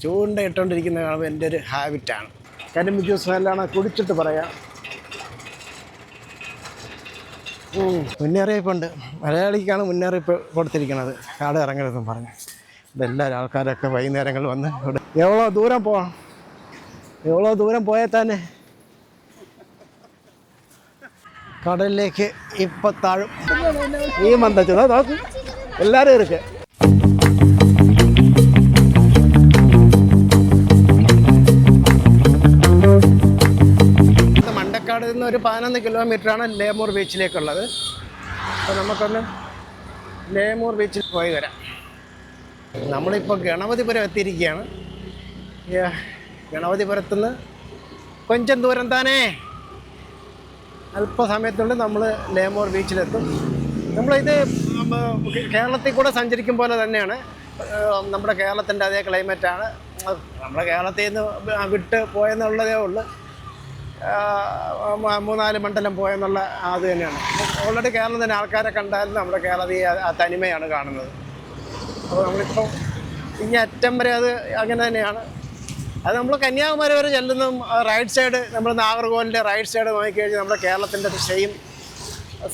ചൂണ്ട ഇട്ടുകൊണ്ടിരിക്കുന്ന കാണുമ്പോൾ എന്റെ ഒരു ഹാബിറ്റാണ് കരിമ്പ് ജ്യൂസ് നല്ലതാണ് കുടിച്ചിട്ട് പറയാം. മുന്നറിയിപ്പുണ്ട്. മലയാളിക്കാണ് മുന്നറിയിപ്പ് കൊടുത്തിരിക്കുന്നത് കാട് ഇറങ്ങരുതെന്ന് പറഞ്ഞ്. ഇതെല്ലാവരും ആൾക്കാരൊക്കെ വൈകുന്നേരങ്ങളിൽ വന്ന് ഇവിടെ. എവ്വളോ ദൂരം പോകണം എവ്വളോ ദൂരം പോയാൽ തന്നെ? കടലിലേക്ക് ഇപ്പം താഴും ഈ മന്ദച്ചത് എല്ലാവരും ഇരിക്കുക നിന്ന് ഒരു പതിനൊന്ന് കിലോമീറ്ററാണ് ലേമൂർ ബീച്ചിലേക്കുള്ളത്. അപ്പോൾ നമുക്കൊന്ന് ലേമൂർ ബീച്ചിൽ പോയി വരാം. നമ്മളിപ്പോൾ ഗണപതിപുരം എത്തിയിരിക്കുകയാണ്. യാ, ഗണപതിപുരത്തുനിന്ന് കൊഞ്ചം ദൂരം താനേ. അല്പസമയത്തുള്ളിൽ നമ്മൾ ലേമോർ ബീച്ചിലെത്തും. നമ്മളിത് നമ്മ കേരളത്തിൽ കൂടെ സഞ്ചരിക്കും പോലെ തന്നെയാണ്. നമ്മുടെ കേരളത്തിന്റെ അതേ ക്ലൈമറ്റാണ് നമ്മുടെ കേരളത്തിൽ നിന്ന് വിട്ട് പോയെന്നുള്ളതേ ഉള്ളൂ. മൂന്നാൽ മണ്ഡലം പോയെന്നുള്ള അത് തന്നെയാണ്. ഓൾറെഡി കേരളം തന്നെ ആൾക്കാരെ കണ്ടാലും നമ്മുടെ കേരളത്തിൽ ആ- തനിമയാണ് കാണുന്നത്. അപ്പോൾ നമ്മളിപ്പോൾ ഇനി അറ്റം വരെ അത് അങ്ങനെ തന്നെയാണ്. അത് നമ്മൾ കന്യാകുമാരി വരെ ചെല്ലുന്നതും റൈറ്റ് സൈഡ് നമ്മൾ നാഗർകോവിലിന്റെ റൈറ്റ് സൈഡ് നോക്കിക്കഴിഞ്ഞാൽ നമ്മുടെ കേരളത്തിന്റെ സെയിം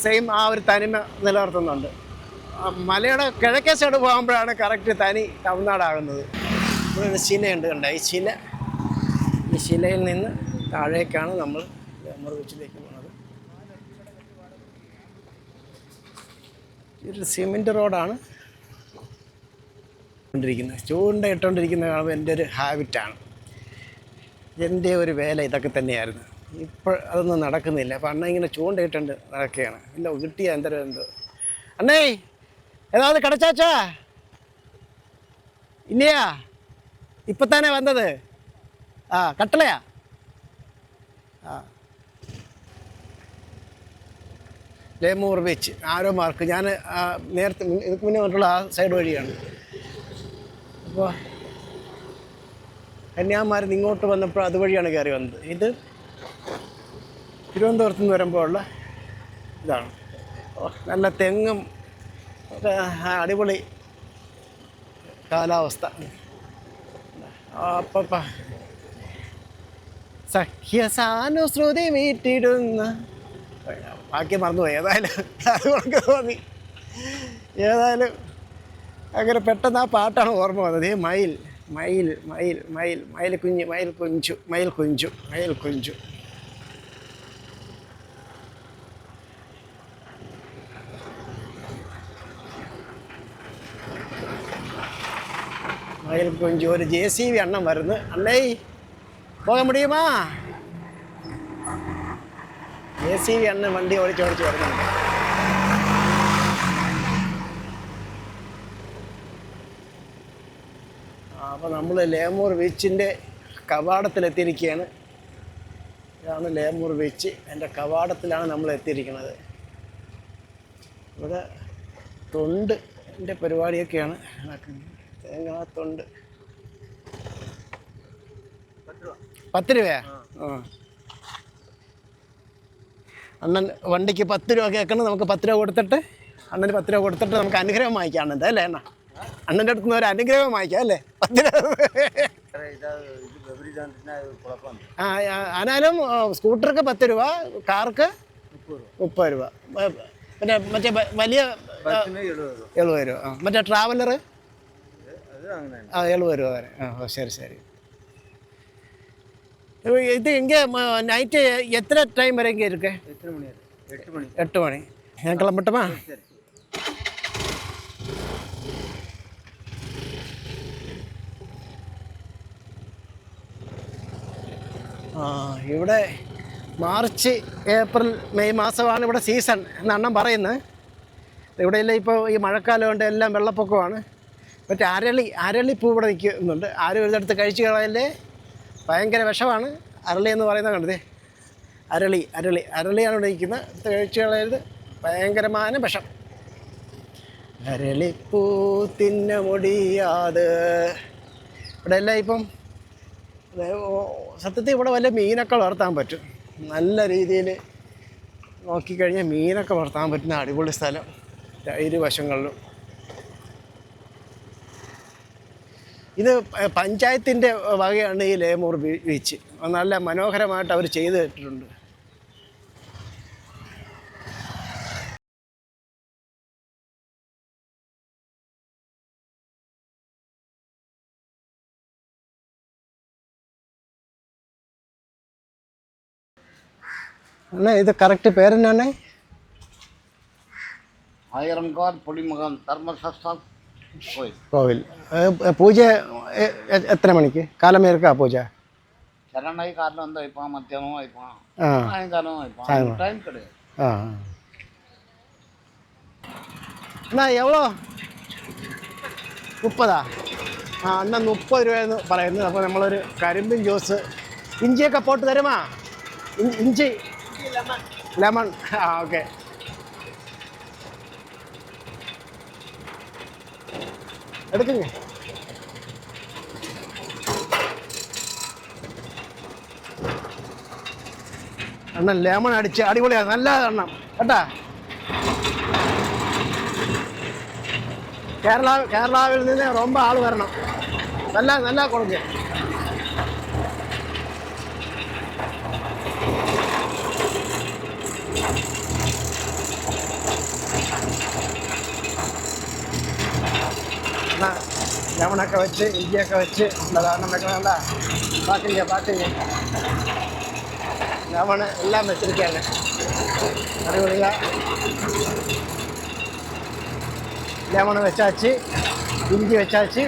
സെയിം ആ ഒരു തനിമ നിലനിർത്തുന്നുണ്ട്. മലയുടെ കിഴക്കേ സൈഡ് പോകുമ്പോഴാണ് കറക്റ്റ് തനി തമിഴ്നാടാകുന്നത്. ഇവിടെ ശിലയുണ്ട് കണ്ട? ഈ ശില ഈ ശിലയിൽ നിന്ന് താഴേക്കാണ് നമ്മൾ ലേമർ ബീച്ചിലേക്ക് പോകുന്നത് ഇതൊരു സിമെന്റ് റോഡാണ്. കൊണ്ടിരിക്കുന്നത്. ചൂണ്ട ഇട്ടുകൊണ്ടിരിക്കുന്ന കാണുമ്പോൾ എന്റെ ഒരു ഹാബിറ്റാണ് എന്റെ ഒരു വേല ഇതൊക്കെ തന്നെയായിരുന്നു. ഇപ്പോൾ അതൊന്നും നടക്കുന്നില്ല. അപ്പം അണ്ണ ഇങ്ങനെ ചൂണ്ട ഇട്ടുണ്ട് നടക്കുകയാണ്. ഇല്ല കിട്ടിയ എന്തരം എന്തോ അണ്ണേ ഏതാவது കടച്ചാച്ചാ? ഇല്ലയാ ഇപ്പം തന്നെ വന്നത്? ആ കട്ടളയാ? ലേമൂർ ബീച്ച് ആരോ മാർക്ക് ഞാൻ നേരത്തെ മുൻ- മുന്നേ വന്നിട്ടുള്ള ആ സൈഡ് വഴിയാണ്. അപ്പോൾ കന്യാകുമാരി ഇങ്ങോട്ട് വന്നപ്പോൾ അതുവഴിയാണ് കയറി വന്നത്. ഇത് തിരുവനന്തപുരത്ത് നിന്ന് വരുമ്പോൾ ഉള്ള ഇതാണ് നല്ല തെങ്ങും അടിപൊളി കാലാവസ്ഥ. അപ്പപ്പ. സഖ്യസാനുശ്രുതി വീട്ടിടുന്ന ബാക്കി മറന്നുപോയി. ഏതായാലും അതുകൊണ്ട് തോന്നി ഏതായാലും അങ്ങനെ പെട്ടെന്ന് ആ പാട്ടാണ് ഓർമ്മ വന്നത്. ഈ മയിൽ മയിൽ മയിൽ മയിൽ മയിൽ കുഞ്ഞ് മയിൽ കുഞ്ചു മയിൽ കുഞ്ചു മയിൽ കുഞ്ചു. മയിൽ കുഞ്ചു. ഒരു ജെ സി ബി അണ്ണൻ വരുന്നു. അണ്ണേ. പോകാൻ മുടിയുമാ? ജെ സി வண்டி ഓടിച്ച് ഓടിച്ച് വരുന്നുണ്ട് അപ്പോൾ നമ്മൾ ലേമൂർ ബീച്ചിന്റെ കവാടത്തിലെത്തിയിരിക്കുകയാണ്. ഇതാണ് ലേമൂർ ബീച്ച്. എന്റെ കവാടത്തിലാണ് നമ്മൾ എത്തിയിരിക്കുന്നത്. ഇവിടെ തൊണ്ട് എന്റെ പരിപാടിയൊക്കെയാണ്. തേങ്ങാ തൊണ്ട്. പത്ത് രൂപയാ? അണ്ണൻ വണ്ടിക്ക് പത്ത് രൂപ കേൾക്കണം നമുക്ക് പത്ത് രൂപ കൊടുത്തിട്ട് അണ്ണന് പത്ത് രൂപ കൊടുത്തിട്ട് നമുക്ക് അനുഗ്രഹം വാങ്ങിക്കാം അണ്ണന്റെ അല്ലേ അണ്ണ? അണ്ണന്റെ അടുത്ത് നിന്ന് ഒരു അനുഗ്രഹം വാങ്ങിക്കാം അല്ലേ? പത്ത് രൂപ. ആ ആനാലും സ്കൂട്ടർക്ക് പത്ത് രൂപ കാർക്ക് മുപ്പത് രൂപ. പിന്നെ മറ്റേ വലിയ എഴുപത് രൂപ. മറ്റേ ട്രാവലർ ആ എഴുപത് രൂപ വരെ. ആ ശരി ശരി. ഇത് இங்கே നൈറ്റ് എത്ര ടൈം വരെ இங்கே இருக்கு எட்டு മണി ഞാൻ கிளம்பட்டுமா ആ ഇവിടെ മാർച്ച് ഏപ്രിൽ മെയ് മാസമാണ് ഇവിടെ സീസൺ എന്ന് അണ്ണൻ പറയുന്നത് ഇവിടെയെല്ലാം ഇപ്പോൾ ഈ മഴക്കാലം കൊണ്ട് എല്ലാം വെള്ളപ്പൊക്കമാണ്. മറ്റേ അരളി അരളി പൂ ഇവിടെ നിൽക്കുന്നുണ്ട് ആരും ഒരിടത്ത് കഴിച്ചു കളയല്ലേ? ഭയങ്കര വിഷമാണ്. അരളി എന്ന് പറയുന്നത് കണ്ടതേ അരളി അരളി. അരളിയാണ് ഇവിടെ നിൽക്കുന്നത് കഴിച്ചുകളായത് ഭയങ്കരമായ വിഷം. അരളിപ്പൂ തിന്ന മുടിയാത്. ഇവിടെ എല്ലാം ഇപ്പം സത്യത്തിൽ ഇവിടെ വല്ല മീനൊക്കെ വളർത്താൻ പറ്റും. നല്ല രീതിയിൽ നോക്കിക്കഴിഞ്ഞാൽ മീനൊക്കെ വളർത്താൻ പറ്റുന്ന അടിപൊളി സ്ഥലം. ഇരു ഇത് പഞ്ചായത്തിന്റെ വകയാണ് ഈ ലേമൂർ ബീച്ച് നല്ല മനോഹരമായിട്ട് അവർ ചെയ്തു ഇട്ടിട്ടുണ്ട് അണ്ണാ ഇത് കറക്റ്റ് പേരെന്നാണേ? ആയിരം കാർ പൊടിമുഖം പോയി കോവിൽ പൂജ എത്ര മണിക്ക്? കാലം ഏർക്കാ പൂജ? എന്നാ എവ്വളോ? മുപ്പതാ? ആ എന്നാൽ മുപ്പത് രൂപയെന്ന് പറയുന്നത്. അപ്പൊ നമ്മളൊരു കരിമ്പിൻ ജ്യൂസ്. ഇഞ്ചിയൊക്കെ പോട്ട് തരുമാ? ഇഞ്ചി? ലെമൺ. ആ ഓക്കെ. എടുക്കുങ്ങ അണ്ണൻ ലേമൺ അടിച്ച് അടിപൊളിയാണ് നല്ല എണ്ണം. കേട്ടാ? കേരള കേരളാവിൽ നിന്ന് റൊമ്പ ആൾ വരണം. നല്ല നല്ല കൊടുക്കുക ലെമണൊക്കെ വെച്ച് ഇഞ്ചിയൊക്കെ വെച്ച് ഉള്ളതാണ് നമുക്ക് വേണ്ട പാത്തിങ്ക പാത്തിങ്ക ലെമണ് എല്ലാം വെച്ചിരിക്കുകയാണ് അടിപൊളിയാ ലെമണ് വെച്ചാച്ച് ഇഞ്ചി വെച്ചാച്ച്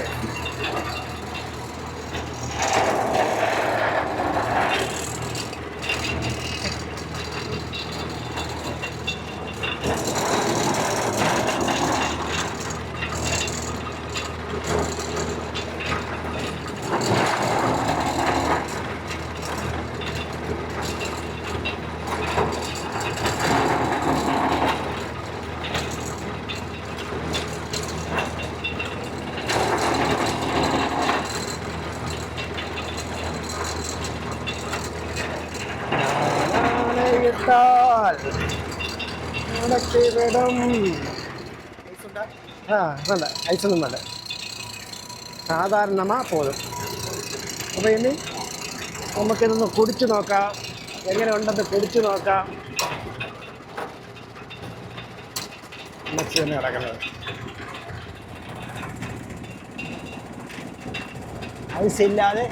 വിടും ആ വേണ്ട ഐസൊന്നും വേണ്ട. സാധാരണമാ പോലും. അപ്പോൾ ഇനി നമുക്കിതൊന്ന് കുടിച്ചു നോക്കാം. എങ്ങനെ ഉണ്ടെന്ന് കുടിച്ചു നോക്കാം. മിക്സി തന്നെ കിടക്കുന്നത്. ഐസ് ഇല്ലാതെ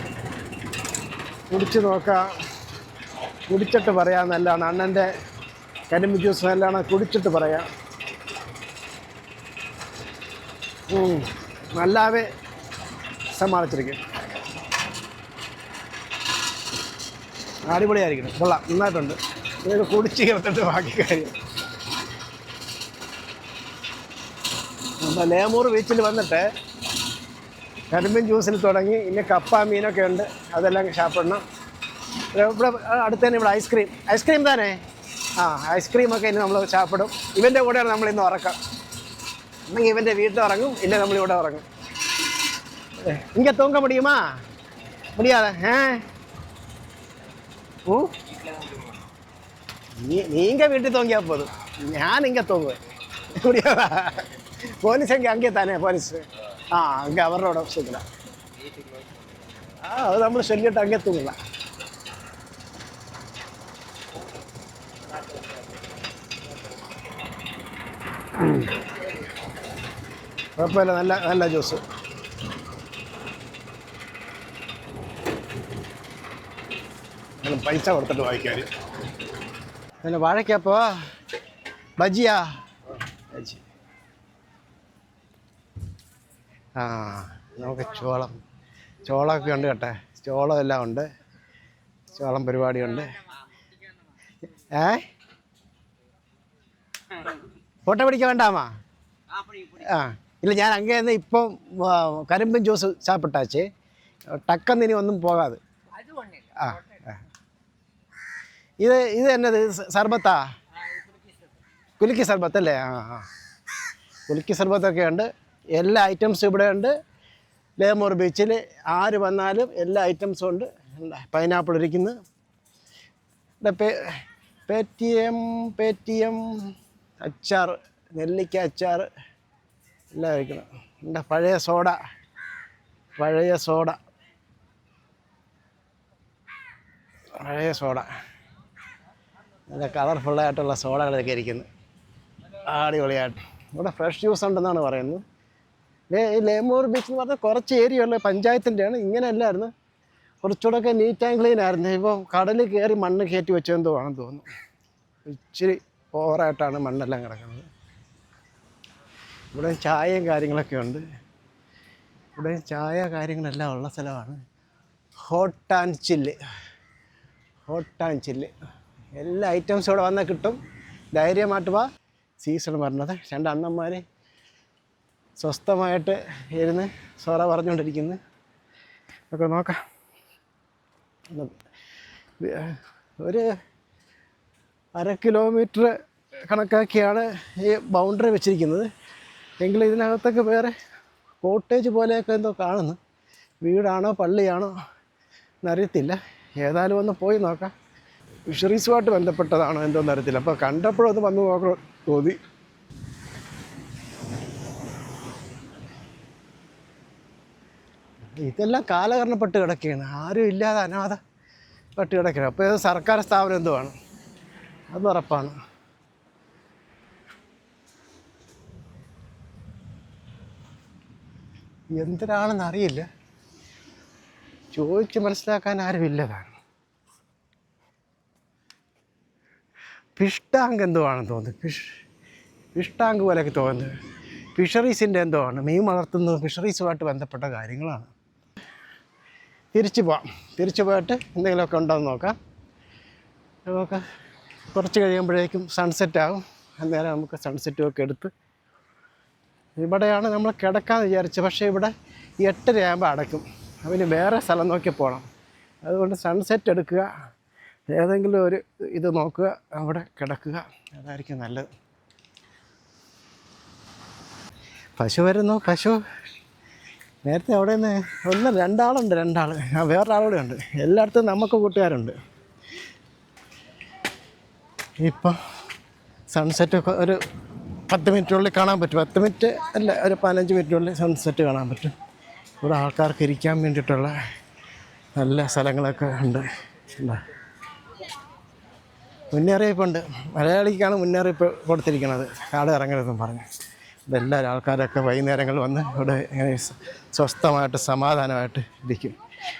കുടിച്ചു നോക്കാം. കുടിച്ചിട്ട് പറയാമെന്നല്ലാണ് അണ്ണന്റെ കരിമ്പ് ജ്യൂസ് നല്ലതാണ് കുടിച്ചിട്ട് പറയാം. നല്ലാവേ സമ്മാനിച്ചിരിക്കും അടിപൊളിയായിരിക്കണം കൊള്ളാം നന്നായിട്ടുണ്ട്. ഇതൊക്കെ കുടിച്ച് ചേർത്തിട്ട് ബാക്കി കാര്യം. അപ്പോൾ ലേമൂർ ബീച്ചിൽ വന്നിട്ട് കരിമ്പിൻ ജ്യൂസിൽ തുടങ്ങി. ഇനി കപ്പ മീനൊക്കെ ഉണ്ട്. അതെല്ലാം ഷാപ്പിടണം. ഇവിടെ അടുത്ത് തന്നെ ഇവിടെ ഐസ്ക്രീം. ഐസ്ക്രീം താനേ ആ ഐസ്ക്രീമൊക്കെ ഇനി നമ്മൾ ചാപ്പിടും ഇവന്റെ കൂടെയാണ് നമ്മൾ ഇന്ന് ഉറക്കം അല്ലെങ്കിൽ ഇവന്റെ വീട്ടിൽ ഉറങ്ങും ഇല്ല നമ്മളിവിടെ ഉറങ്ങും இங்கே தூங்க முடியுமா முடியாத நீங்க வீட்டு தூங்கியா போதும் ஞான் இங்கே தூங்குவேன் முடியாதா போலீஸ் எங்கே அங்கே தானே போலீஸ் ஆ அங்கே அவரோட சுத்தலாம் ஆ அது நம்ம சொல்லிட்டு அங்கே தூங்கலாம் കുഴപ്പമില്ല നല്ല നല്ല ജ്യൂസ്. പൈസ കൊടുത്തിട്ട് വായിക്കാൻ പിന്നെ വാഴയ്ക്കപ്പോ? ബജിയാ? ബജി. ആ നമുക്ക് ചോളം. ചോളമൊക്കെ ഉണ്ട് കേട്ടെ. ചോളം എല്ലാം ഉണ്ട്. ചോളം പരിപാടിയുണ്ട്. ഏ? ഫോട്ടോ പിടിക്കാൻ വേണ്ടാമാ ആ ഇല്ല ഞാൻ അങ്ങേന്ന് ഇപ്പം കരിമ്പൻ ജ്യൂസ് സാപ്പിട്ടാച്ച് ടക്കന്ന് ഇനി ഒന്നും പോകാതെ. ആ. ഇത് ഇത് എന്നത്? സർബത്താ? കുലുക്കി സർബത്ത് അല്ലേ? ആ ആ. കുലുക്കി സർബത്തൊക്കെ ഉണ്ട്. എല്ലാ ഐറ്റംസും ഇവിടെ ഉണ്ട്. ലേമൂർ ബീച്ചിൽ ആര് വന്നാലും എല്ലാ ഐറ്റംസും ഉണ്ട്. പൈനാപ്പിൾ ഇരിക്കുന്നു പേ പേറ്റിഎം പേറ്റിഎം അച്ചാർ നെല്ലിക്ക അച്ചാർ എല്ലാം ഇരിക്കണം എന്റെ പഴയ സോഡ? പഴയ സോഡ. പഴയ സോഡ. നല്ല കളർഫുള്ളായിട്ടുള്ള സോഡകളൊക്കെ ഇരിക്കുന്നു. അടിപൊളിയായിട്ട്. ഇവിടെ ഫ്രഷ് ജ്യൂസ് ഉണ്ടെന്നാണ് പറയുന്നത്. ഈ ലേമൂർ ബീച്ച് എന്ന് പറഞ്ഞാൽ കുറച്ച് ഏരിയ ഉള്ള പഞ്ചായത്തിന്റെയാണ്. ഇങ്ങനെ കുറച്ചുകൂടെയൊക്കെ നീറ്റ് ആൻഡ് ക്ലീൻ ആയിരുന്നു. ഇപ്പോൾ കടലിൽ കയറി മണ്ണ് കയറ്റി വെച്ചെന്തോ ആണെന്ന് തോന്നുന്നു. ഇച്ചിരി ഓവറായിട്ടാണ് മണ്ണെല്ലാം കിടക്കുന്നത്. ഇവിടെ ചായയും കാര്യങ്ങളൊക്കെ ഉണ്ട്. ഇവിടെ ചായ കാര്യങ്ങളെല്ലാം ഉള്ള സ്ഥലമാണ്. Hot and chill hot and chill എല്ലാ ഐറ്റംസും ഇവിടെ വന്നാൽ കിട്ടും. ധൈര്യമായിട്ട് വാ. സീസൺ പറഞ്ഞത് രണ്ട് അണ്ണന്മാർ സ്വസ്ഥമായിട്ട് ഇരുന്ന് സോറ പറഞ്ഞുകൊണ്ടിരിക്കുന്നു. ഒക്കെ നോക്കാം. ഒരു അര കിലോമീറ്റർ കണക്കാക്കിയാണ് ഈ ബൗണ്ടറി വെച്ചിരിക്കുന്നത്. എങ്കിലും ഇതിനകത്തൊക്കെ വേറെ കോട്ടേജ് പോലെയൊക്കെ എന്തോ കാണുന്നു. വീടാണോ പള്ളിയാണോ എന്നറിയത്തില്ല. ഏതായാലും ഒന്ന് പോയി നോക്കാം. ഫിഷറീസുമായിട്ട് ബന്ധപ്പെട്ടതാണോ എന്തോന്നറിയത്തില്ല. അപ്പോൾ കണ്ടപ്പോഴും ഒന്ന് വന്ന് നോക്കണം തോന്നി. ഇതെല്ലാം കാലകരണപ്പെട്ട് കിടക്കുകയാണ്. ആരും ഇല്ലാതെ അനാഥ പെട്ട് കിടക്കുകയാണ്. അപ്പോൾ ഇത് സർക്കാർ സ്ഥാപനം എന്തുവാണ് അത് ഉറപ്പാണ്. എന്തിനാണെന്ന് അറിയില്ല. ചോദിച്ച് മനസ്സിലാക്കാൻ ആരും ഇല്ലതാണ് ഫിഷ് ടാങ്ക് എന്തോ തോന്നുന്നു? ഫിഷ് ഫിഷ് ടാങ്ക് പോലെയൊക്കെ തോന്നുന്നത് ഫിഷറീസിന്റെ എന്തോ ആണ്. മീൻ വളർത്തുന്നത് ഫിഷറീസുമായിട്ട് ബന്ധപ്പെട്ട കാര്യങ്ങളാണ്. തിരിച്ചു പോവാം. തിരിച്ചു പോയിട്ട് എന്തെങ്കിലുമൊക്കെ ഉണ്ടോ എന്ന് നോക്കാം. നമുക്ക് കുറച്ച് കഴിയുമ്പോഴേക്കും സൺസെറ്റ് ആകും. അന്നേരം നമുക്ക് സൺസെറ്റും ഒക്കെ എടുത്ത് ഇവിടെയാണ് നമ്മൾ കിടക്കാമെന്ന് വിചാരിച്ചത്. പക്ഷേ ഇവിടെ എട്ടരയാകുമ്പോൾ അടയ്ക്കും. അതിന് വേറെ സ്ഥലം നോക്കി പോകണം അതുകൊണ്ട് സൺസെറ്റ് എടുക്കുക. ഏതെങ്കിലും ഒരു ഇത് നോക്കുക. അവിടെ കിടക്കുക. അതായിരിക്കും നല്ലത്. പശു വരുന്നു പശു. നേരത്തെ അവിടെ നിന്ന് ഒന്ന് രണ്ടാളുണ്ട് രണ്ടാൾ വേറൊരാളൂടെ ഉണ്ട്. എല്ലായിടത്തും നമുക്ക് കൂട്ടുകാരുണ്ട്. ഇപ്പം സൺസെറ്റ് ഒരു പത്ത് മിനിറ്റിനുള്ളിൽ കാണാൻ പറ്റും. പത്ത് മിനിറ്റ് അല്ല ഒരു പതിനഞ്ച് മിനിറ്റിനുള്ളിൽ സൺസെറ്റ് കാണാൻ പറ്റും. ഇവിടെ ആൾക്കാർക്ക് ഇരിക്കാൻ വേണ്ടിയിട്ടുള്ള നല്ല സ്ഥലങ്ങളൊക്കെ ഉണ്ട്. മുന്നറിയിപ്പുണ്ട്. മലയാളിക്കാണ് മുന്നറിയിപ്പ് കൊടുത്തിരിക്കുന്നത് കാട് ഇറങ്ങരുതെന്നും പറഞ്ഞു. ഇതെല്ലാവരും ആൾക്കാരൊക്കെ വൈകുന്നേരങ്ങളിൽ വന്ന് ഇവിടെ ഇങ്ങനെ സ്വസ്ഥമായിട്ട് സമാധാനമായിട്ട് ഇരിക്കും.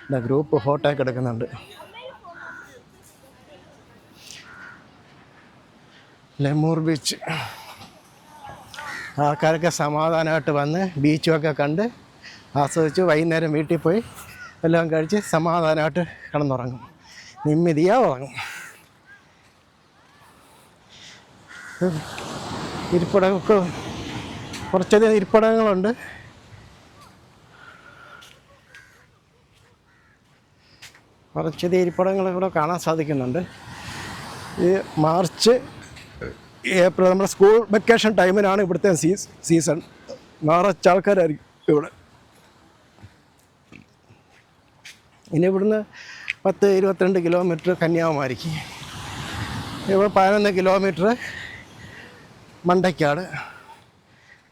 ഇവിടെ ഗ്രൂപ്പ് ഫോട്ടോ ഒക്കെ എടുക്കുന്നുണ്ട്. Lemur Beach. ആൾക്കാരൊക്കെ സമാധാനമായിട്ട് വന്ന് ബീച്ചുമൊക്കെ കണ്ട് ആസ്വദിച്ച് വൈകുന്നേരം വീട്ടിൽ പോയി എല്ലാം കഴിച്ച് സമാധാനമായിട്ട് കിടന്നുറങ്ങും. നിമ്മതിയാ ഉറങ്ങും. ഇരിപ്പിടമൊക്കെ കുറച്ചധികം ഇരിപ്പിടങ്ങളുണ്ട്. കുറച്ചധികം ഇരിപ്പിടങ്ങൾ ഇവിടെ കാണാൻ സാധിക്കുന്നുണ്ട്. ഈ മാർച്ച് ഏപ്രിൽ നമ്മുടെ സ്കൂൾ വെക്കേഷൻ ടൈമിനാണ് ഇവിടുത്തെ സീസ് സീസൺ. നിറച്ച് ആൾക്കാരായിരിക്കും ഇവിടെ. ഇനി ഇവിടുന്ന് പത്ത് ഇരുപത്തിരണ്ട് കിലോമീറ്റർ കന്യാകുമാരിക്ക്. ഇവിടെ പതിനൊന്ന് കിലോമീറ്റർ മണ്ടയ്ക്കാട്.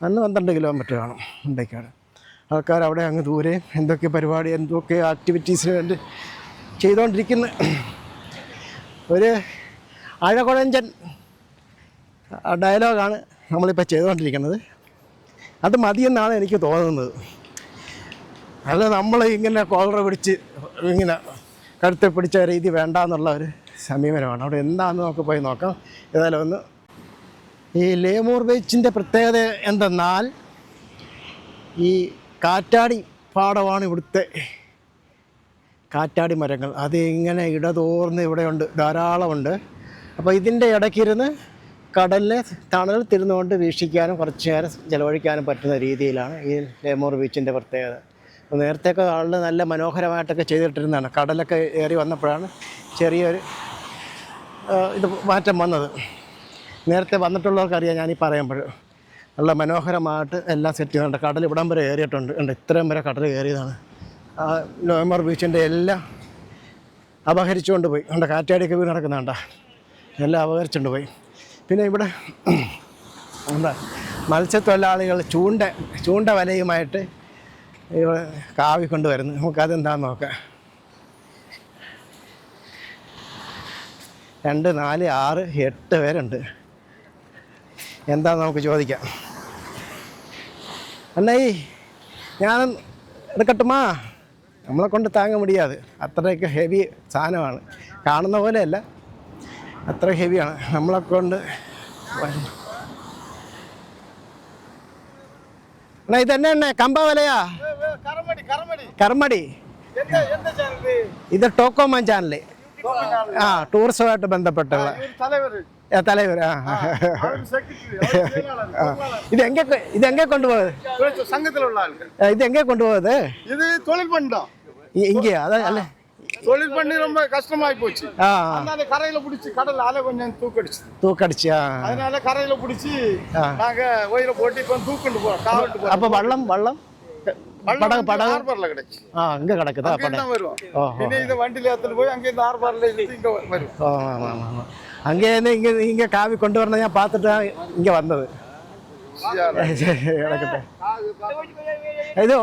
അന്ന് പന്ത്രണ്ട് കിലോമീറ്റർ കാണും മുണ്ടയ്ക്കാട് ആൾക്കാർ അവിടെ അങ്ങ് ദൂരെ എന്തൊക്കെ പരിപാടി എന്തൊക്കെ ആക്ടിവിറ്റീസിന് വേണ്ടി ചെയ്തുകൊണ്ടിരിക്കുന്ന ഒരു അഴകുഴഞ്ചൻ ഡയലോഗാണ് നമ്മളിപ്പോൾ ചെയ്തുകൊണ്ടിരിക്കുന്നത് അത് മതിയെന്നാണ് എനിക്ക് തോന്നുന്നത്. അല്ല നമ്മൾ ഇങ്ങനെ കോളറ പിടിച്ച് ഇങ്ങനെ കഴുത്തെ പിടിച്ച രീതി വേണ്ട എന്നുള്ള ഒരു സമീപനമാണ്. അവിടെ എന്താണെന്ന് നമുക്ക് പോയി നോക്കാം. ഏതായാലും ഒന്ന് ഈ ലേമൂർ ബീച്ചിന്റെ പ്രത്യേകത എന്തെന്നാൽ ഈ കാറ്റാടി പാടമാണ് ഇവിടുത്തെ കാറ്റാടി മരങ്ങൾ. അത് ഇങ്ങനെ ഇടതോർന്ന് ഇവിടെയുണ്ട് ധാരാളമുണ്ട്. അപ്പോൾ ഇതിന്റെ ഇടയ്ക്കിരുന്ന് കടലിലെ തണൽ തിരുന്നുകൊണ്ട് വീക്ഷിക്കാനും കുറച്ച് നേരം ചിലവഴിക്കാനും പറ്റുന്ന രീതിയിലാണ് ഈ ലേമൂർ ബീച്ചിന്റെ പ്രത്യേകത. അപ്പോൾ നേരത്തെയൊക്കെ ആളിൽ നല്ല മനോഹരമായിട്ടൊക്കെ ചെയ്തിട്ടിരുന്നതാണ്. കടലൊക്കെ ഏറി വന്നപ്പോഴാണ് ചെറിയൊരു ഇത് മാറ്റം വന്നത്. നേരത്തെ വന്നിട്ടുള്ളവർക്കറിയാം ഞാനീ പറയുമ്പോൾ നല്ല മനോഹരമായിട്ട് എല്ലാം സെറ്റ് ചെയ്യുന്നുണ്ട് കടൽ ഇവിടം വരെ കയറിയിട്ടുണ്ട് ഉണ്ട് ഇത്രയും വരെ കടൽ കയറിയതാണ്. ആ ലോമർ ബീച്ചിന്റെ എല്ലാം അപഹരിച്ചുകൊണ്ട് പോയി. ഉണ്ട് കാറ്റാടിയൊക്കെ വീട് നടക്കുന്നുണ്ട എല്ലാം അപഹരിച്ചുകൊണ്ട് പോയി. പിന്നെ ഇവിടെ എന്താ മത്സ്യത്തൊഴിലാളികൾ ചൂണ്ട ചൂണ്ട വലയുമായിട്ട് ഇവിടെ കാവിക്കൊണ്ട് വരുന്നു നമുക്കതെന്താന്ന് നോക്കാം. രണ്ട് നാല് ആറ് എട്ട് പേരുണ്ട്. എന്താ നമുക്ക് ചോദിക്കാം. അണ്ണായി ഞാൻ എടുക്കട്ടുമാ? നമ്മളെ കൊണ്ട് താങ്ങ മുടിയാതെ. അത്രയൊക്കെ ഹെവി സാധനമാണ്. കാണുന്ന പോലെയല്ല. അത്ര ഹെവിയാണ് നമ്മളെ കൊണ്ട് വരും. ഇത് ഇതെന്നെ എണ്ണ കമ്പ വലയാ? കർമ്മടി. ഇത് ടോക്കോമാൻ ചാനൽ. ആ ടൂറിസവുമായിട്ട് ബന്ധപ്പെട്ടുള്ള தலைவர் இது எங்க இது எங்க கொண்டு போகுது? சங்கத்தில் உள்ள ஆளுங்க இது எங்க கொண்டு போவது இது தொழில் பண்டம். இங்கே அதான் தொழில் பண்ணி ரொம்ப கஷ்டமாயி போச்சு. அந்த கரையில பிடிச்சி கடல் அலை கொஞ்சம் தூக்கடிச்சு. தூக்கடிச்சியா அதனால கரையில பிடிச்சி நாங்க ஒயில போட்டு இப்போ தூக்கிட்டு போறோம் அப்ப வள்ளம் வள்ளம்? படகு படகு. ஹார்பர்ல கிடைச்சு ஆ இங்க கிடக்குதா? படகு. வரும். പിന്നെ ഇത് വണ്ടിയിൽ പോയി അങ്ങനെ ആർബാറിൽ ഇങ്ങനെ വരും ஆ ஆமாம் ஆமாம் அங்கேருந்து இங்கே இங்கே காவி கொண்டு வரணும் பார்த்துட்டு தான் வந்தது. கிடக்கட்டே இது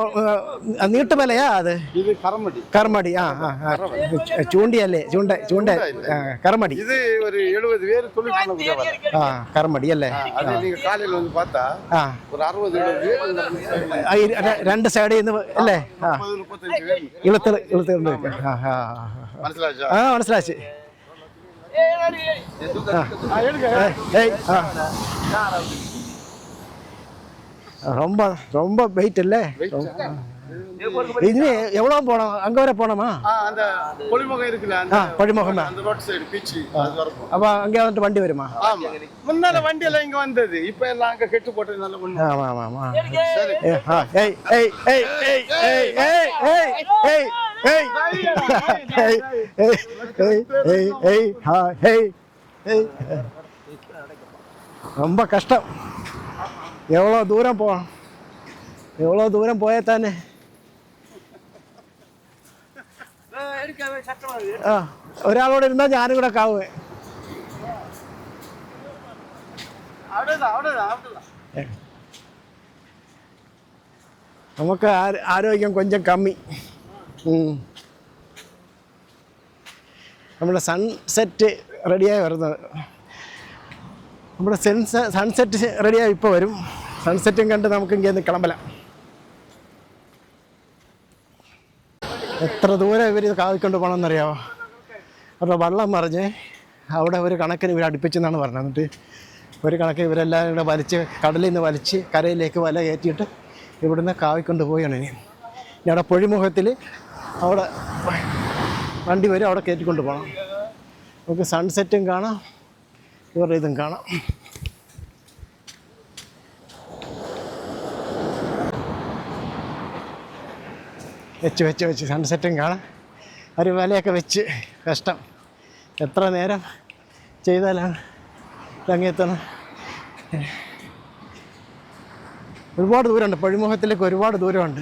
நீட்டு மலையா அது இது கரமடி கரமடி ஆ ചൂണ്ടിയല്ലേ ചൂണ്ട ചൂണ്ട കരമടി இது ஒரு எழுபது பேர் தொழில் பண்ணக்கூடிய வேலை. ஆ കരമടി അല്ലേ அது நீங்க காலையில வந்து பார்த்தா ആ ஒரு அறுபது எழுபது பேர் இந்த ஆ, இரு- ர- രണ്ട് സൈഡിൽ നിന്ന് അല്ലേ ആ முப்பது முப்பத்தஞ்சு பேர் ഇളുത്തിൽ ഇളുത്തിൽ ആ ആ, ആ, ആ. மனசுல வச்சா ആ മനസ്സിലാച്ചു ആ. ഏയ്, ആ ரொம்ப ரொம்ப வெயிட் இல்லை இது எவ்வளோ போனோம் அங்கே வரை போனோமா அந்த பொலிமுகம் இருக்குல்ல ஆ பழிமுகம் தான் அந்த ரோட் சைடு பீச் அது வரப்போ அப்போ அங்கே வந்துட்டு வண்டி வருமா ஆமா முன்னால வண்டி எல்லாம் இங்க வந்தது இப்ப எல்லாம் அங்க கெட்டு போட்டு நல்ல ஒண்ணு ஆமாம் ஆமாம் ஆமாம் சரி ஏய் ஆ, ஏய் ஏய் ஏய் ஏய் ஏய் ஏய் ஏய் ஏய் ஏய் ஏய் ஏய் ஏய் ஏய் ஏய் ஆ ஏய் ஏய் ரொம்ப கஷ்டம் எவ்வளோ தூரம் போ எவ்வளோ தூரம் போயே தானே ആ ഒരാളോട് ഇരുന്നാൽ ഞാനും കൂടെ കാവുവേ அவ்வளவுதான் அவ்வளவுதான் அவ்வளவுதான் നമുക്ക് ആ- ആരോഗ്യം കൊഞ്ചം കമ്മി ഉം. നമ്മുടെ സൺസെറ്റ് റെഡിയായി വരുന്നത് നമ്മുടെ സെൻസ് സൺസെറ്റ് റെഡിയായി ഇപ്പോൾ വരും. സൺസെറ്റും കണ്ട് നമുക്ക് ഇങ്ങനെ കിളമ്പല. എത്ര ദൂരം ഇവർ കാവിക്കൊണ്ട് പോകണമെന്നറിയാമോ അവരുടെ വള്ളം മറിഞ്ഞ് അവിടെ ഒരു കണക്കിന് ഇവർ അടുപ്പിച്ചെന്നാണ് പറഞ്ഞത്. എന്നിട്ട് ഒരു കണക്ക് ഇവരെല്ലാവരും കൂടെ വലിച്ച് കടലിൽ നിന്ന് വലിച്ച് കരയിലേക്ക് വല കയറ്റിയിട്ട് ഇവിടുന്ന് കാവിക്കൊണ്ട് പോവുകയാണ് ഇനി. ഇനി അവിടെ പൊഴിമുഖത്തിൽ അവിടെ വണ്ടി വരും അവിടെ കയറ്റിക്കൊണ്ട് പോകണം നമുക്ക് സൺസെറ്റും കാണാം. ഇവരുടെ ഇതും കാണാം. വെച്ച് വെച്ച് വെച്ച് സൺസെറ്റും കാണാം. ഒരു വലയൊക്കെ വെച്ച് കഷ്ടം. എത്ര നേരം ചെയ്താലാണ് ഇതങ്ങെത്തണം ഒരുപാട് ദൂരമുണ്ട്. പഴിമുഖത്തിലേക്ക് ഒരുപാട് ദൂരമുണ്ട്.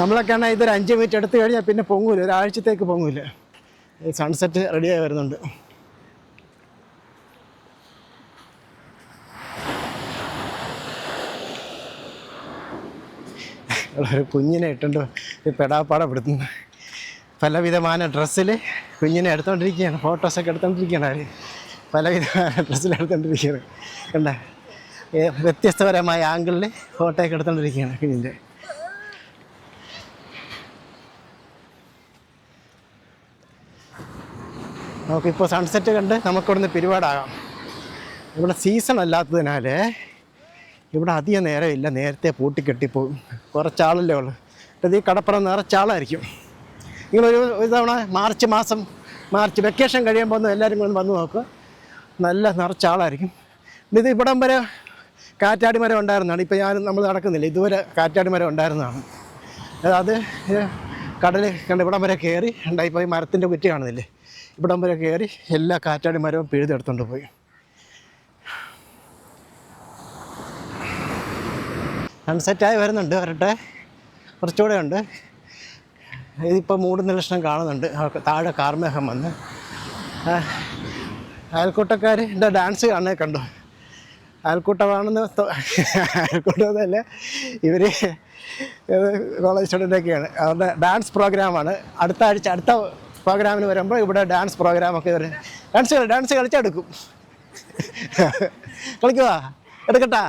നമ്മളൊക്കെ ആണെങ്കിൽ ഇതൊരു അഞ്ച് മിനിറ്റ് എടുത്തു കഴിഞ്ഞാൽ പിന്നെ പൊങ്ങൂല. ഒരാഴ്ചത്തേക്ക് പൊങ്ങൂല. സൺസെറ്റ് റെഡിയായി വരുന്നുണ്ട്. ഇവിടെ ഒരു കുഞ്ഞിനെ ഇട്ടുണ്ട് പെടാപ്പാടെ പെടുത്തുന്നു പലവിധമായ ഡ്രസ്സിൽ കുഞ്ഞിനെ എടുത്തുകൊണ്ടിരിക്കുകയാണ് ഫോട്ടോസൊക്കെ എടുത്തുകൊണ്ടിരിക്കുകയാണ് അവർ പലവിധമായ ഡ്രസ്സിൽ എടുത്തുകൊണ്ടിരിക്കുകയാണ് കണ്ട? വ്യത്യസ്തപരമായ ആംഗിളിൽ ഫോട്ടോയൊക്കെ എടുത്തുകൊണ്ടിരിക്കുകയാണ് കുഞ്ഞിന്റെ. നമുക്കിപ്പോൾ സൺസെറ്റ് കണ്ട് നമുക്കിവിടുന്ന് പിരിപാടാകാം. ഇവിടെ സീസൺ അല്ലാത്തതിനാൽ ഇവിടെ അധികം നേരമില്ല. നേരത്തെ പൂട്ടിക്കെട്ടിപ്പോകും കുറച്ചാളല്ലേ ഉള്ളു. ഇത് ഈ കടപ്പുറം നിറച്ചാളായിരിക്കും നിങ്ങളൊരു ഒരു മാർച്ച് മാസം മാർച്ച് വെക്കേഷൻ കഴിയുമ്പോൾ ഒന്ന് എല്ലാവരും കൂടെ വന്ന് നോക്കുക നല്ല നിറച്ചാളായിരിക്കും ഇത് ഇവിടം വരെ കാറ്റാടി മരം ഉണ്ടായിരുന്നതാണ് ഇപ്പോൾ ഞാൻ നമ്മൾ നടക്കുന്നില്ല. ഇതുവരെ കാറ്റാടി മരം ഉണ്ടായിരുന്നതാണ്. അത് കടൽ കണ്ട് ഇവിടം വരെ കയറി ഉണ്ടായിപ്പോയി മരത്തിന്റെ കുറ്റി കാണുന്നില്ലേ? ഇവിടം വരെ കയറി എല്ലാ കാറ്റാടി മരവും പിഴുതെടുത്തുകൊണ്ട് പോയി. സൺസെറ്റായി വരുന്നുണ്ട് വരട്ടെ. കുറച്ചുകൂടെ ഉണ്ട്. ഇതിപ്പോൾ മൂടുന്ന ലക്ഷണം കാണുന്നുണ്ട്. താഴെ കാർമേഹം വന്ന്. അയൽക്കൂട്ടക്കാർ എന്റെ ഡാൻസ് കാണേ കണ്ടു. അയൽക്കൂട്ടമാണെന്ന് അയൽക്കൂട്ടമെന്നല്ല ഇവർ കോളേജ് സ്റ്റുഡന്റൊക്കെയാണ് അവരുടെ ഡാൻസ് പ്രോഗ്രാമാണ് അടുത്ത ആഴ്ച അടുത്ത പ്രോഗ്രാമിന് വരുമ്പോൾ ഇവിടെ ഡാൻസ് പ്രോഗ്രാമൊക്കെ ഇവർ ഡാൻസ് ഡാൻസ് കളിച്ചെടുക്കും. കളിക്കുവാ? എടുക്കട്ടാ.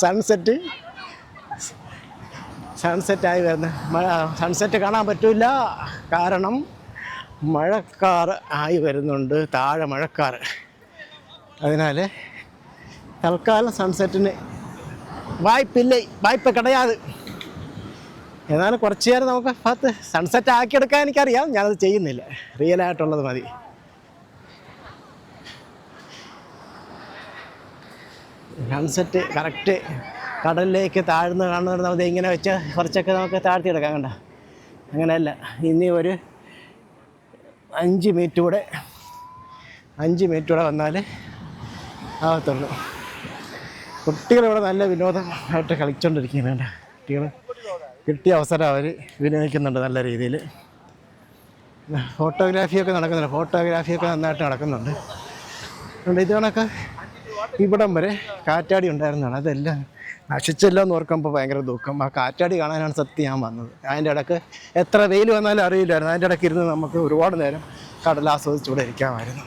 സൺസെറ്റ് സൺസെറ്റായി വരുന്ന. മഴ സൺസെറ്റ് കാണാൻ പറ്റില്ല കാരണം മഴക്കാർ ആയി വരുന്നുണ്ട്. താഴെ മഴക്കാർ. അതിനാൽ തൽക്കാലം സൺസെറ്റിന് വായ്പില്ല? വായ്പ കിടയാതെ. എന്നാലും കുറച്ച് നേരം നമുക്ക് പത്ത് സൺസെറ്റ് ആക്കിയെടുക്കാൻ എനിക്കറിയാം. ഞാനത് ചെയ്യുന്നില്ല. റിയൽ റിയലായിട്ടുള്ളത് മതി. സൺസെറ്റ് കറക്റ്റ് കടലിലേക്ക് താഴ്ന്ന് കാണുന്നത് നമുക്ക് ഇങ്ങനെ വെച്ച് കുറച്ചൊക്കെ നമുക്ക് താഴ്ത്തി താഴ്ത്തിയെടുക്കാം കണ്ട? അങ്ങനെയല്ല. ഇനി ഒരു അഞ്ച് മിനിറ്റ് കൂടെ അഞ്ച് മിനിറ്റ് കൂടെ വന്നാൽ ആകത്തുള്ളൂ കുട്ടികളിവിടെ നല്ല വിനോദമായിട്ട് കളിച്ചുകൊണ്ടിരിക്കുന്നുണ്ട് കുട്ടികൾ കിട്ടിയ അവസരം അവർ വിനിയോഗിക്കുന്നുണ്ട് നല്ല രീതിയിൽ ഫോട്ടോഗ്രാഫിയൊക്കെ നടക്കുന്നുണ്ട്. ഫോട്ടോഗ്രാഫിയൊക്കെ നന്നായിട്ട് നടക്കുന്നുണ്ട്. അതുകൊണ്ട് ഇതുകൊണ്ടൊക്കെ ഇവിടം വരെ കാറ്റാടി ഉണ്ടായിരുന്നതാണ്. അതെല്ലാം നശിച്ചല്ലോ എന്ന് ഓർക്കുമ്പോൾ ഭയങ്കര ദുഃഖം. ആ കാറ്റാടി കാണാനാണ് സത്യം ഞാൻ വന്നത്. അതിന്റെ ഇടയ്ക്ക് എത്ര വെയിൽ വന്നാലും അറിയില്ലായിരുന്നു. അതിന്റെ ഇടയ്ക്ക് ഇരുന്ന് നമുക്ക് ഒരുപാട് നേരം കടൽ ആസ്വദിച്ചുകൂടെ ഇരിക്കാമായിരുന്നു.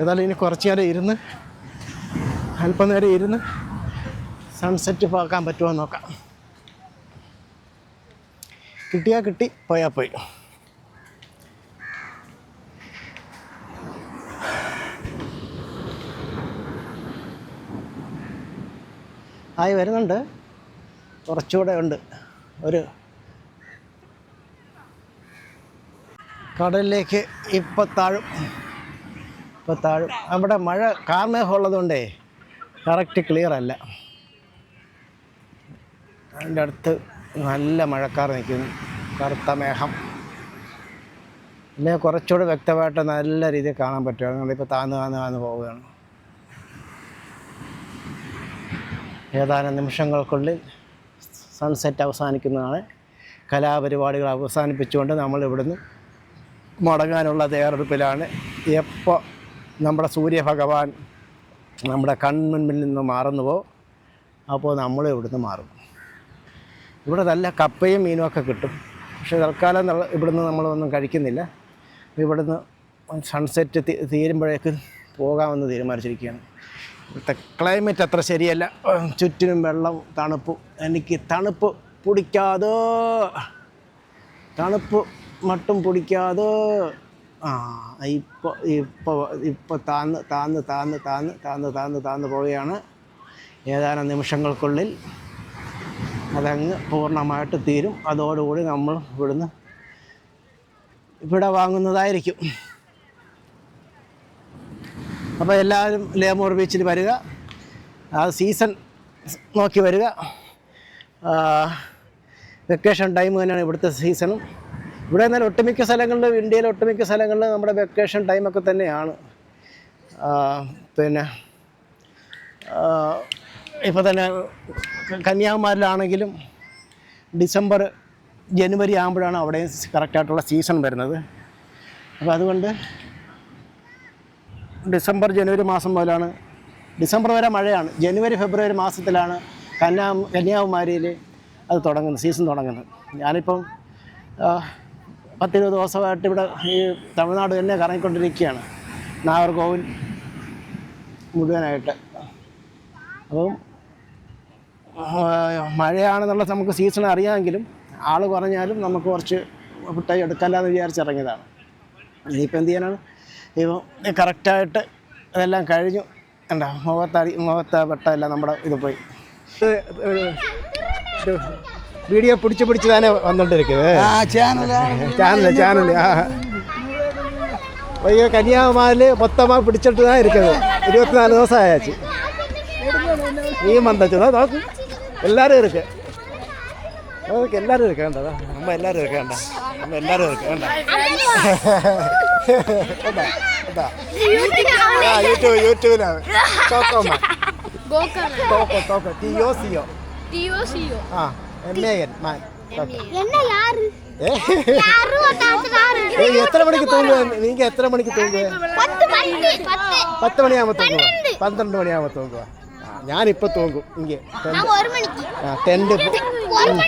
ഏതായാലും ഇനി കുറച്ച് നേരം ഇരുന്ന് അല്പം നേരം ഇരുന്ന് സൺസെറ്റ് പാക്കാൻ പറ്റുമോ നോക്കാം. കിട്ടിയാൽ കിട്ടി പോയാൽ പോയി. ആയി വരുന്നുണ്ട്. കുറച്ചുകൂടെ ഉണ്ട്. ഒരു കടലിലേക്ക് ഇപ്പം താഴും. ഇപ്പം താഴും. അവിടെ മഴ കാർമേഘം ഉള്ളതുകൊണ്ടേ കറക്റ്റ് ക്ലിയർ അല്ല. അതിന്റെ അടുത്ത് നല്ല മഴക്കാർ നിൽക്കുന്നു കറുത്ത മേഘം. അല്ലെങ്കിൽ കുറച്ചുകൂടെ വ്യക്തമായിട്ട് നല്ല രീതിയിൽ കാണാൻ പറ്റുകയാണ് നമ്മളിപ്പോൾ താന്ന് താന്ന് താന്ന് പോവുകയാണ്. ഏതാനും നിമിഷങ്ങൾക്കുള്ളിൽ സൺസെറ്റ് അവസാനിക്കുന്നതാണ്. കലാപരിപാടികൾ അവസാനിപ്പിച്ചുകൊണ്ട് നമ്മൾ ഇവിടുന്ന് മടങ്ങാനുള്ള തയ്യാറെടുപ്പിലാണ്. എപ്പോൾ നമ്മുടെ സൂര്യഭഗവാൻ നമ്മുടെ കൺമുൻപിൽ നിന്ന് മാറുന്നുവോ അപ്പോൾ നമ്മൾ ഇവിടുന്ന് മാറും. ഇവിടെ നല്ല കപ്പയും മീനും ഒക്കെ കിട്ടും. പക്ഷേ തൽക്കാലം ഇവിടുന്ന് നമ്മളൊന്നും കഴിക്കുന്നില്ല. ഇവിടുന്ന് സൺസെറ്റ് തീരുമ്പോഴേക്ക് പോകാമെന്ന് തീരുമാനിച്ചിരിക്കുകയാണ്. ഇവിടുത്തെ ക്ലൈമറ്റ് അത്ര ശരിയല്ല. ചുറ്റിനും വെള്ളം തണുപ്പ്. എനിക്ക് തണുപ്പ് പിടിക്കാതെ. തണുപ്പ് മട്ടും പിടിക്കാതെ. ആ ഇപ്പോൾ ഇപ്പോൾ ഇപ്പോൾ താന്ന് താന്ന് താന്ന് താന്ന് താന്ന് താന്ന് താന്ന് പോവുകയാണ്. ഏതാനും നിമിഷങ്ങൾക്കുള്ളിൽ അതങ്ങ് പൂർണമായിട്ട് തീരും. അതോടുകൂടി നമ്മൾ ഇവിടുന്ന് ഇവിടെ വാങ്ങുന്നതായിരിക്കും. അപ്പോൾ എല്ലാവരും ലേമൂർ ബീച്ചിൽ വരിക. ആ സീസൺ നോക്കി വരിക. വെക്കേഷൻ ടൈം തന്നെയാണ് ഇവിടുത്തെ സീസണും. ഇവിടെ എന്നാൽ ഒട്ടുമിക്ക സ്ഥലങ്ങളിലും ഇന്ത്യയിലെ ഒട്ടുമിക്ക സ്ഥലങ്ങളിലും നമ്മുടെ വെക്കേഷൻ ടൈമൊക്കെ തന്നെയാണ്. പിന്നെ ഇപ്പോൾ തന്നെ കന്യാകുമാരിലാണെങ്കിലും ഡിസംബർ ജനുവരി ആകുമ്പോഴാണ് അവിടെ കറക്റ്റായിട്ടുള്ള സീസൺ വരുന്നത്. അപ്പോൾ അതുകൊണ്ട് ഡിസംബർ ജനുവരി മാസം മുതലാണ് ഡിസംബർ വരെ മഴയാണ്. ജനുവരി ഫെബ്രുവരി മാസത്തിലാണ് കന്യാ കന്യാകുമാരിയിൽ അത് തുടങ്ങുന്നത് സീസൺ തുടങ്ങുന്നത്. ഞാനിപ്പം പത്തിരുപത് ദിവസമായിട്ട് ഇവിടെ ഈ തമിഴ്നാട് തന്നെ കറങ്ങിക്കൊണ്ടിരിക്കുകയാണ്. നാഗർകോവിൽ മുഴുവനായിട്ട്. അപ്പം മഴയാണെന്നുള്ള നമുക്ക് സീസൺ അറിയാമെങ്കിലും ആൾ കുറഞ്ഞാലും നമുക്ക് കുറച്ച് ഫുട്ടേജ് എടുക്കാമെന്ന് വിചാരിച്ചിറങ്ങിയതാണ്. ഇനിയിപ്പോൾ എന്ത് ചെയ്യാനാണ്? ഇപ്പം കറക്റ്റായിട്ട് ഇതെല്ലാം കഴിഞ്ഞു. എന്താ മുഖത്തടി മുഖത്ത് വെട്ടമെല്ലാം നമ്മുടെ ഇത് പോയി. വീഡിയോ പിടിച്ച് പിടിച്ച് തന്നെ വന്നോണ്ടിരിക്കുന്നത് ചാനൽ അയ്യോ കന്യാകുമാരിൽ മൊത്തമായി പിടിച്ചിട്ട് തന്നെ ഇരിക്കുന്നത്. ഇരുപത്തിനാല് ദിവസം ആയാച്ചു ഈ മന്ദച്ചു നോക്കും எல்லாரும் இருக்கு. ஓகே எல்லாரும் இருக்கு வேண்டாம் நம்ம எல்லாரும் இருக்கு வேண்டாம். நம்ம எல்லாரும் இருக்கு வேண்டாம். வேண்டாம் வேண்டாம். யூடியூப் யூடியூப்ல கோகோமா கோகோ கோகோ டியோ சியோ டியோ சியோ ஆ எம்ஏஎன் மேன் என்ன யாரு? நீங்க எத்தனை மணிக்கு தூங்குவீங்க நீங்க எத்தனை மணிக்கு தூங்குவீங்க பத்து மணி ஆகும் தூங்குவேன் பன்னெண்டு. மணி தூங்குவேன் ഞാനിപ്പോ തൂങ്ങും. ഇങ്ങനെ ടെന്റ്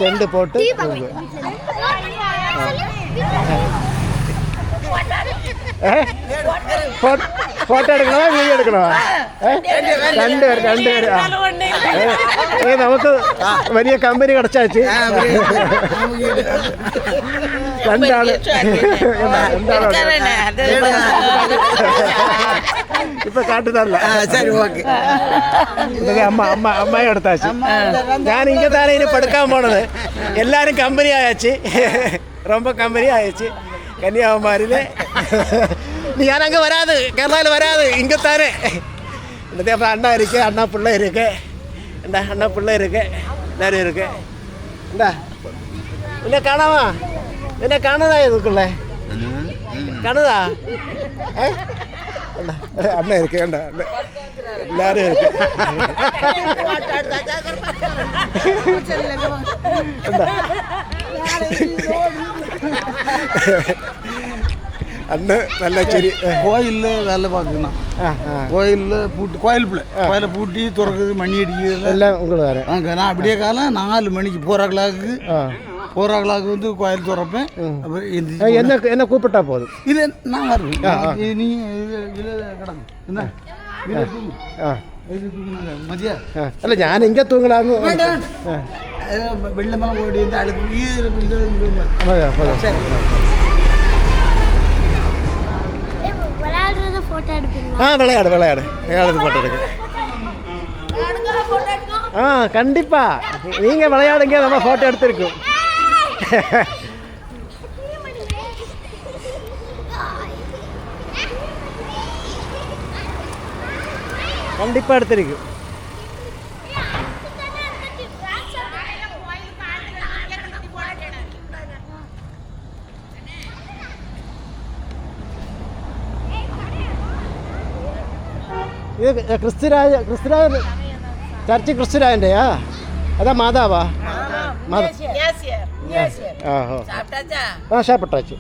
ടെന്റ് പോട്ട് ഫോട്ടോ എടുക്കണോ? വീഡിയോ എടുക്കണോ? രണ്ടുപേർ രണ്ടുപേര് നമുക്ക് വലിയ കമ്പനി കടച്ചാച്ച്. இப்ப காட்டுதான் சரி ஓகே. அம்மா அம்மா அம்மா எடுத்தாச்சு. நான் இங்க தானே இனி படுக்காம போனது. எல்லாரும் கம்பெனி ஆயாச்சு. ரொம்ப கம்பெனி ஆயாச்சு. கன்னியாகுமரியில. நீ யாரும் அங்கே வராது. கேரளாவில் வராது. இங்கே தானே. என்னதே அப்புறம் அண்ணா இருக்கு அண்ணா பிள்ளை இருக்கு. என்ன அண்ணா பிள்ளை இருக்கு. எல்லாரும் இருக்கு. இந்த. இல்லை காணாமா? என்ன கனதா இதுக்குள்ள கனதா அண்ணா இருக்கு ஏண்டா எல்லாரும் இருக்கு. அண்ணன் நல்லா சரி கோயிலில் வேலை பார்க்கணும். கோயிலில் பூட்டு கோயில் பிள்ளை. கோயிலை பூட்டி துறக்குது மணி அடிக்கிறது எல்லாம் உங்களுக்கு வேறு நான் அப்படியே காலம் நாலு மணிக்கு போகிற கிளாக்கு ആ ஃபோர் ஓ கிளாக் வந்து கோயில் திறப்பேன் அப்புறம் ആ, எந்திரிச்சு എന്നെ എന്നെ കൂപ്പിട്ടാ പോതും இது நான் வருவேன் ஆ, ஆ. இது நீ இது இதில் கிடக்கு என்ன இதில் தூங்கு ആ இது தூங்குனாங்க மதியா ആ. അല്ല ഞാൻ ഇങ്ങനെ തൂങ്ങലാന്ന് வேண்டாம் ആ. வெள்ளமெல்லாம் ஓடி வந்து அடுப்பு இது இது இது മതിയോ, മതിയോ. விளையாடுறத போட்டோ எடுப்பீங்களா ആ വിളയാട് വിളയാട് വിളയാടത് போட்டோ எடுக்க ஆ கண்டிப்பா நீங்க விளையாடுங்க நம்ம போட்டோ எடுத்திருக்கோம் கண்டிப்பா எடுத்திருக்கும் ഇത് ക്രിസ്തുരാജ ക്രിസ്തുരാജ ചർച്ച് ക്രിസ്തുരാജൻ്റെയാ അതാ മാതാവാ മാതാ ആ ഓ ആ സാപ്പിട്ടാச்சு